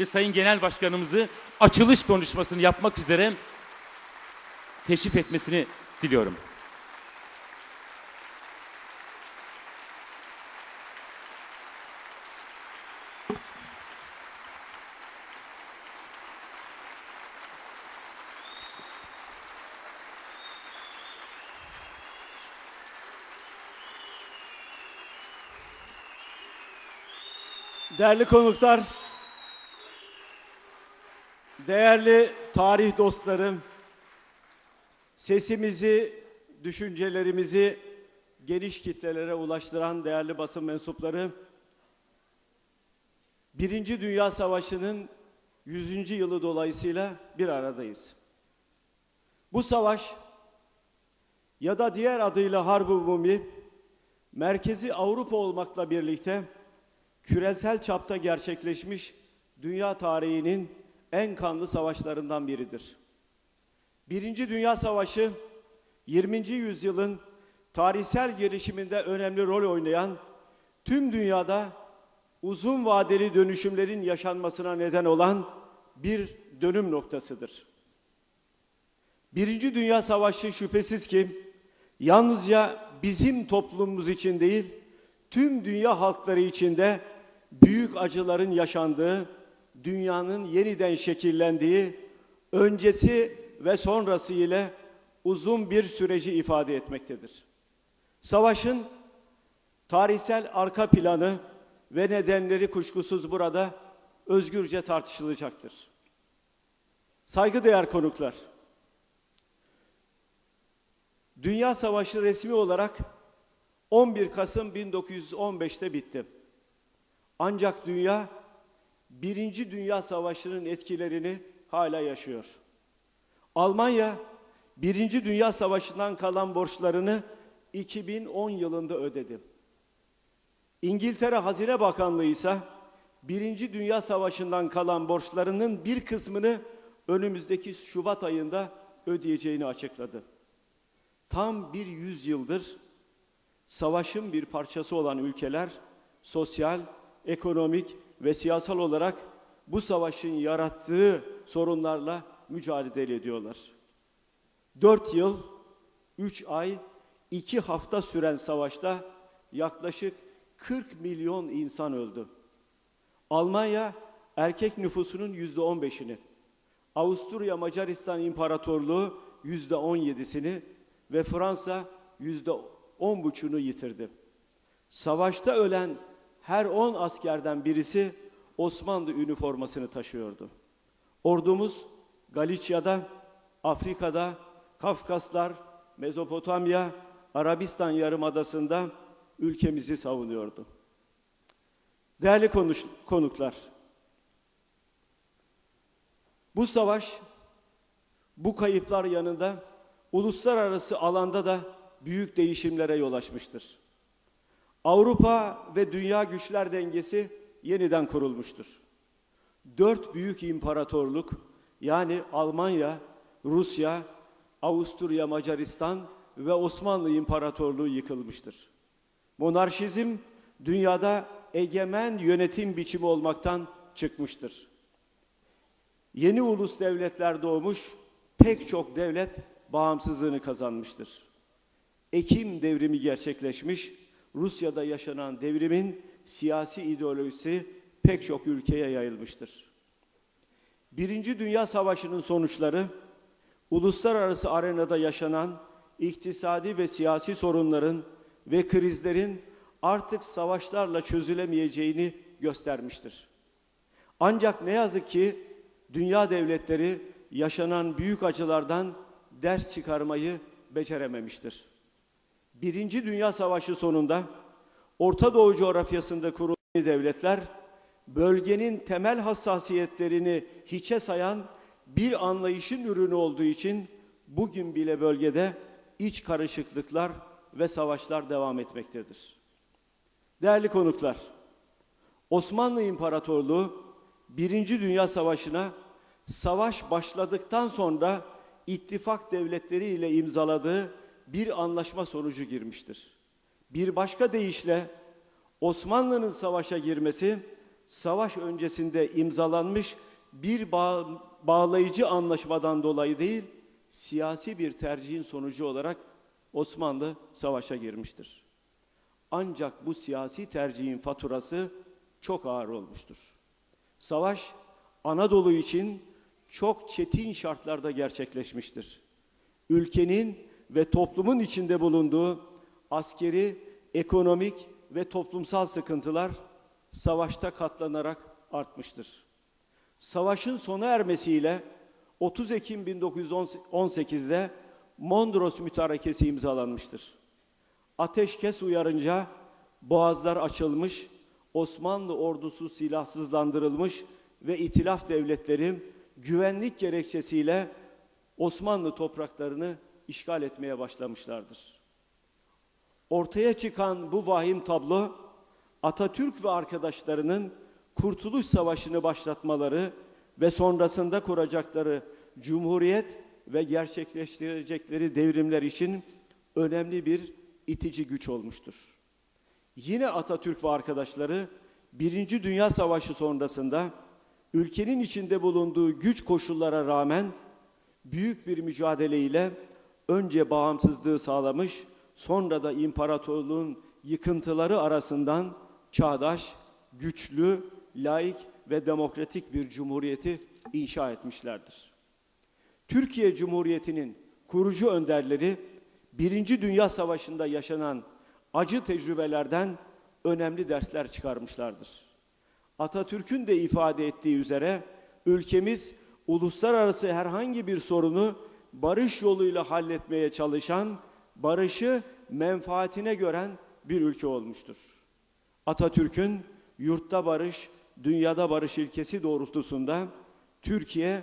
ve Sayın Genel Başkanımızı açılış konuşmasını yapmak üzere teşrif etmesini diliyorum. Değerli konuklar, değerli tarih dostlarım, sesimizi, düşüncelerimizi geniş kitlelere ulaştıran değerli basın mensupları, Birinci Dünya Savaşı'nın 100. yılı dolayısıyla bir aradayız. Bu savaş ya da diğer adıyla Harb-ı Umumi, merkezi Avrupa olmakla birlikte küresel çapta gerçekleşmiş dünya tarihinin en kanlı savaşlarından biridir. Birinci Dünya Savaşı 20. yüzyılın tarihsel gelişiminde önemli rol oynayan tüm dünyada uzun vadeli dönüşümlerin yaşanmasına neden olan bir dönüm noktasıdır. Birinci Dünya Savaşı şüphesiz ki yalnızca bizim toplumumuz için değil, tüm dünya halkları içinde büyük acıların yaşandığı, dünyanın yeniden şekillendiği, öncesi ve sonrası ile uzun bir süreci ifade etmektedir. Savaşın tarihsel arka planı ve nedenleri kuşkusuz burada özgürce tartışılacaktır. Saygıdeğer konuklar, Dünya Savaşı resmi olarak 11 Kasım 1915'te bitti. Ancak dünya Birinci Dünya Savaşı'nın etkilerini hala yaşıyor. Almanya Birinci Dünya Savaşı'ndan kalan borçlarını 2010 yılında ödedi. İngiltere Hazine Bakanlığı ise Birinci Dünya Savaşı'ndan kalan borçlarının bir kısmını önümüzdeki Şubat ayında ödeyeceğini açıkladı. Tam bir yüzyıldır savaşın bir parçası olan ülkeler sosyal, ekonomik ve siyasal olarak bu savaşın yarattığı sorunlarla mücadele ediyorlar. Dört yıl, üç ay, iki hafta süren savaşta yaklaşık 40 milyon insan öldü. Almanya erkek nüfusunun yüzde on beşini, Avusturya Macaristan İmparatorluğu yüzde on yedisini ve Fransa yüzde on buçuğunu yitirdi. Savaşta ölen her 10 askerden birisi Osmanlı üniformasını taşıyordu. Ordumuz Galicia'da, Afrika'da, Kafkaslar, Mezopotamya, Arabistan Yarımadası'nda ülkemizi savunuyordu. Değerli konuş, konuklar, bu savaş, bu kayıplar yanında uluslararası alanda da büyük değişimlere yol açmıştır. Avrupa ve dünya güçler dengesi yeniden kurulmuştur. Dört büyük imparatorluk yani Almanya, Rusya, Avusturya, Macaristan ve Osmanlı İmparatorluğu yıkılmıştır. Monarşizm dünyada egemen yönetim biçimi olmaktan çıkmıştır. Yeni ulus devletler doğmuş, pek çok devlet bağımsızlığını kazanmıştır. Ekim devrimi gerçekleşmiş, Rusya'da yaşanan devrimin siyasi ideolojisi pek çok ülkeye yayılmıştır. Birinci Dünya Savaşı'nın sonuçları, uluslararası arenada yaşanan iktisadi ve siyasi sorunların ve krizlerin artık savaşlarla çözülemeyeceğini göstermiştir. Ancak ne yazık ki dünya devletleri yaşanan büyük acılardan ders çıkarmayı becerememiştir. Birinci Dünya Savaşı sonunda Orta Doğu coğrafyasında kurulan devletler bölgenin temel hassasiyetlerini hiçe sayan bir anlayışın ürünü olduğu için bugün bile bölgede iç karışıklıklar ve savaşlar devam etmektedir. Değerli konuklar, Osmanlı İmparatorluğu Birinci Dünya Savaşı'na savaş başladıktan sonra ittifak devletleri ile imzaladığı bir anlaşma sonucu girmiştir. Bir başka deyişle Osmanlı'nın savaşa girmesi savaş öncesinde imzalanmış bir bağ- bağlayıcı anlaşmadan dolayı değil, siyasi bir tercihin sonucu olarak Osmanlı savaşa girmiştir. Ancak bu siyasi tercihin faturası çok ağır olmuştur. Savaş Anadolu için çok çetin şartlarda gerçekleşmiştir. Ülkenin ve toplumun içinde bulunduğu askeri, ekonomik ve toplumsal sıkıntılar savaşta katlanarak artmıştır. Savaşın sona ermesiyle 30 Ekim 1918'de Mondros Mütarekesi imzalanmıştır. Ateşkes uyarınca boğazlar açılmış, Osmanlı ordusu silahsızlandırılmış ve itilaf devletleri güvenlik gerekçesiyle Osmanlı topraklarını işgal etmeye başlamışlardır. Ortaya çıkan bu vahim tablo Atatürk ve arkadaşlarının Kurtuluş Savaşı'nı başlatmaları ve sonrasında kuracakları cumhuriyet ve gerçekleştirecekleri devrimler için önemli bir itici güç olmuştur. Yine Atatürk ve arkadaşları Birinci Dünya Savaşı sonrasında ülkenin içinde bulunduğu güç koşullara rağmen büyük bir mücadeleyle önce bağımsızlığı sağlamış, sonra da imparatorluğun yıkıntıları arasından çağdaş, güçlü, laik ve demokratik bir cumhuriyeti inşa etmişlerdir. Türkiye Cumhuriyeti'nin kurucu önderleri Birinci Dünya Savaşı'nda yaşanan acı tecrübelerden önemli dersler çıkarmışlardır. Atatürk'ün de ifade ettiği üzere ülkemiz uluslararası herhangi bir sorunu barış yoluyla halletmeye çalışan, barışı menfaatine gören bir ülke olmuştur. Atatürk'ün yurtta barış, dünyada barış ilkesi doğrultusunda Türkiye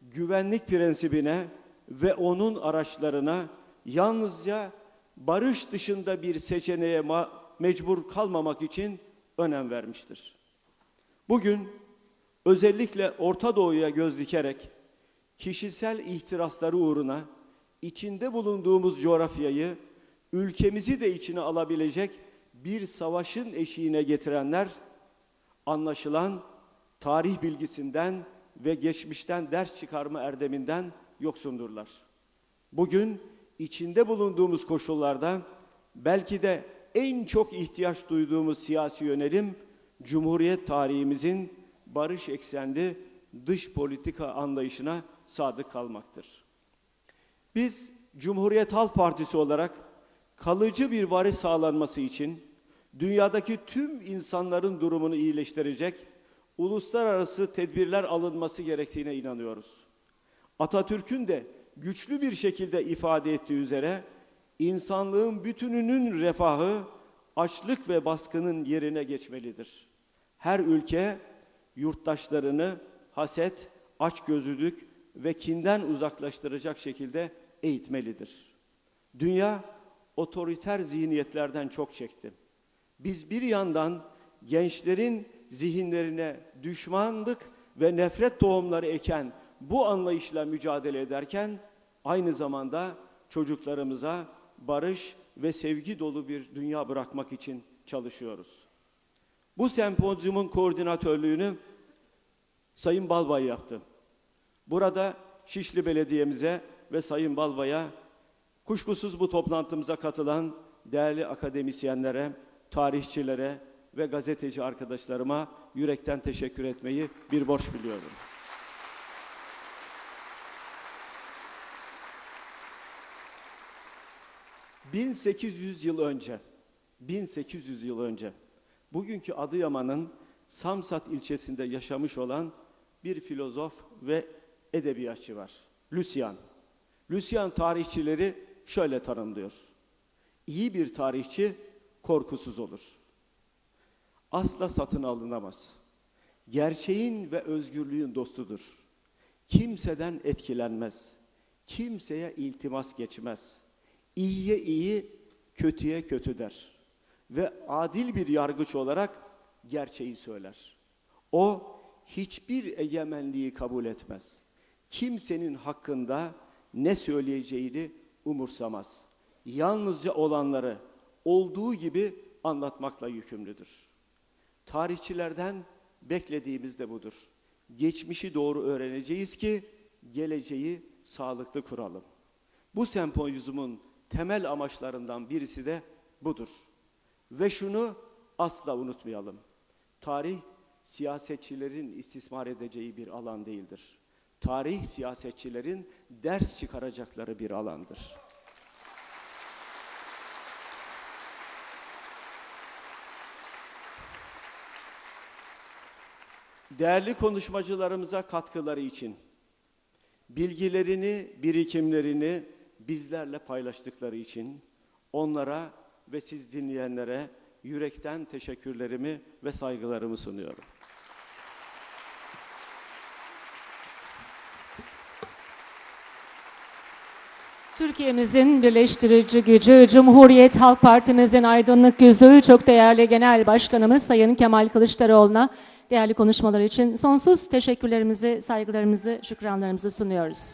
güvenlik prensibine ve onun araçlarına yalnızca barış dışında bir seçeneğe mecbur kalmamak için önem vermiştir. Bugün özellikle Orta Doğu'ya göz dikerek kişisel ihtirasları uğruna içinde bulunduğumuz coğrafyayı ülkemizi de içine alabilecek bir savaşın eşiğine getirenler anlaşılan tarih bilgisinden ve geçmişten ders çıkarma erdeminden yoksundurlar. Bugün içinde bulunduğumuz koşullarda belki de en çok ihtiyaç duyduğumuz siyasi yönelim Cumhuriyet tarihimizin barış eksenli dış politika anlayışına sadık kalmaktır. Biz Cumhuriyet Halk Partisi olarak kalıcı bir varış sağlanması için dünyadaki tüm insanların durumunu iyileştirecek uluslararası tedbirler alınması gerektiğine inanıyoruz. Atatürk'ün de güçlü bir şekilde ifade ettiği üzere insanlığın bütününün refahı açlık ve baskının yerine geçmelidir. Her ülke yurttaşlarını haset, açgözlülük ve kinden uzaklaştıracak şekilde eğitmelidir. Dünya otoriter zihniyetlerden çok çekti. Biz bir yandan gençlerin zihinlerine düşmanlık ve nefret tohumları eken bu anlayışla mücadele ederken aynı zamanda çocuklarımıza barış ve sevgi dolu bir dünya bırakmak için çalışıyoruz. Bu sempozyumun koordinatörlüğünü Sayın Balbay yaptı. Burada Şişli Belediye'mize ve Sayın Balbay'a kuşkusuz bu toplantımıza katılan değerli akademisyenlere, tarihçilere ve gazeteci arkadaşlarıma yürekten teşekkür etmeyi bir borç biliyorum. ...1800 yıl önce, 1800 yıl önce... ...bugünkü Adıyaman'ın Samsat ilçesinde yaşamış olan... ...bir filozof ve edebiyatçı var. Lucian. Lucian tarihçileri şöyle tanımlıyor. İyi bir tarihçi korkusuz olur. Asla satın alınamaz. Gerçeğin ve özgürlüğün dostudur. Kimseden etkilenmez. Kimseye iltimas geçmez. İyiye iyi, kötüye kötü der. Ve adil bir yargıç olarak gerçeği söyler. O hiçbir egemenliği kabul etmez. Kimsenin hakkında ne söyleyeceğini umursamaz. Yalnızca olanları olduğu gibi anlatmakla yükümlüdür. Tarihçilerden Beklediğimiz de budur. Geçmişi doğru öğreneceğiz ki geleceği sağlıklı kuralım. Bu sempozyumun temel amaçlarından birisi de budur. Ve şunu asla unutmayalım. Tarih siyasetçilerin istismar edeceği bir alan değildir. Tarih siyasetçilerin ders çıkaracakları bir alandır. Değerli konuşmacılarımıza katkıları için, bilgilerini, birikimlerini bizlerle paylaştıkları için onlara ve siz dinleyenlere yürekten teşekkürlerimi ve saygılarımı sunuyorum. Türkiye'mizin birleştirici gücü, Cumhuriyet Halk Partimizin aydınlık yüzü, çok değerli Genel Başkanımız Sayın Kemal Kılıçdaroğlu'na değerli konuşmaları için sonsuz teşekkürlerimizi, saygılarımızı, şükranlarımızı sunuyoruz.